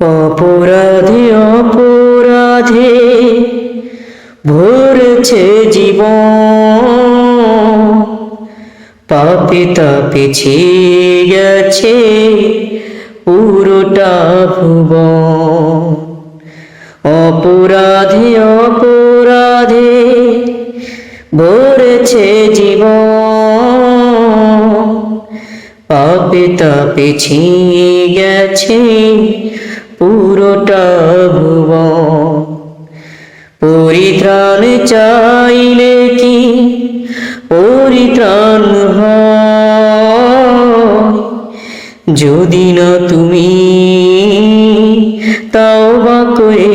অপরাধে অপরাধে ভরেছে জীবন। পাপে তাপে ছেয়ে গেছে পুরোটা ভুবন। অপরাধে অপরাধে ভরেছে জীবন। পাপে তাপে ছিঁয়ে গেছে পুরোটা ভুবন পরিত্রাণ চাইলে কি পরিত্রাণ যদি না তুমি তাও বা করে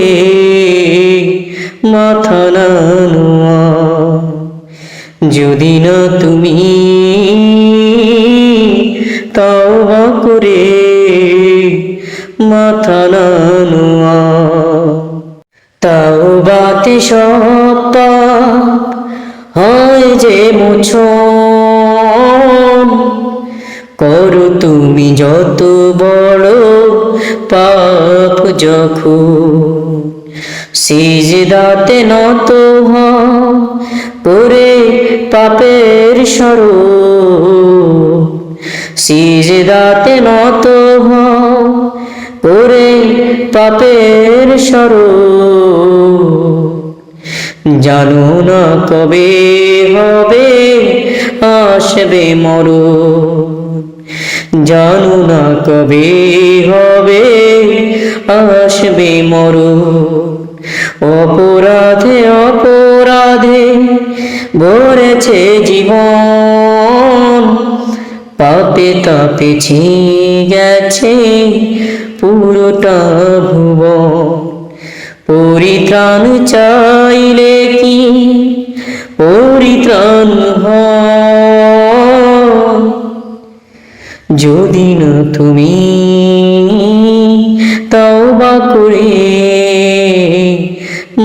মাথা নানোয়া যদি না তুমি তাও করে মাথা নানোয়া তাও বাতে হয় যে মোছন। করো তুমি যত বড় পাপ যখন সিজদাতে নত হও করে পাপের সরো সিজদাতে নত পাপের সরো জানো না কবে হবে, আসবে মরো জানো না কবে হবে, আসবে মরো অপরাধে অপরাধে ভরেছে জীবন। পাপে তাপে ছিঁয়ে গেছে পুরোটা ভুবন। পরিত্রাণ চাইলে কি পরিত্রাণ যদি না তুমি তাও বা করে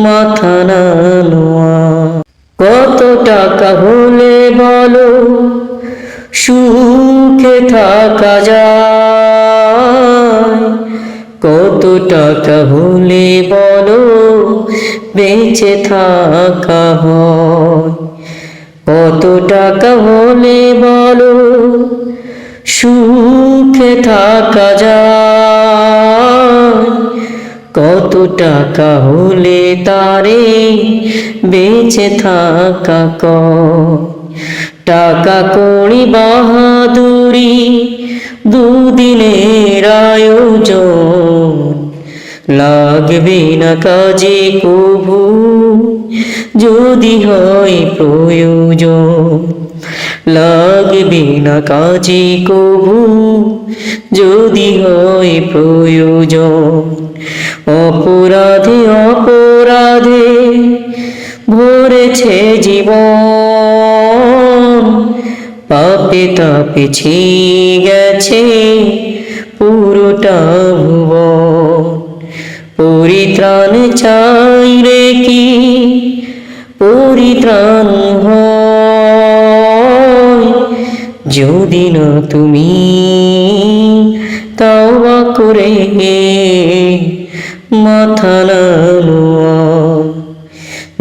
মাথা না কত টাকা হলে বলো, সুখে থাকা যায়। টাকা হলে বলো, বেঁচে থাকা হয়। কত টাকা হলে বলো, সুখে থাকা যায়। কত টাকা হলে তারে বেঁচে থাকা ক টাকা করি বাহাদুরি দুদিনের আয়োজন। লাগবে না কাজে কভু যদি হয় প্রয়োজন, লাগবে না কাজে কভু যদি হয় প্রয়োজন, অপরাধে অপরাধে ভরেছে জীবন। পাপে তাপে ছিঁয়ে গেছে পুরোটা ভুবন। পরিত্রাণ চাইলে কি? পরিত্রাণ যদি না তুমি তাওবা করে মাথা নানোয়া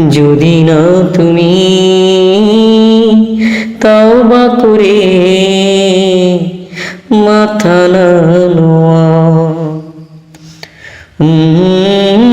যদি না তুমি তাওবা করে মাথা নানোয়া Mm-hmm.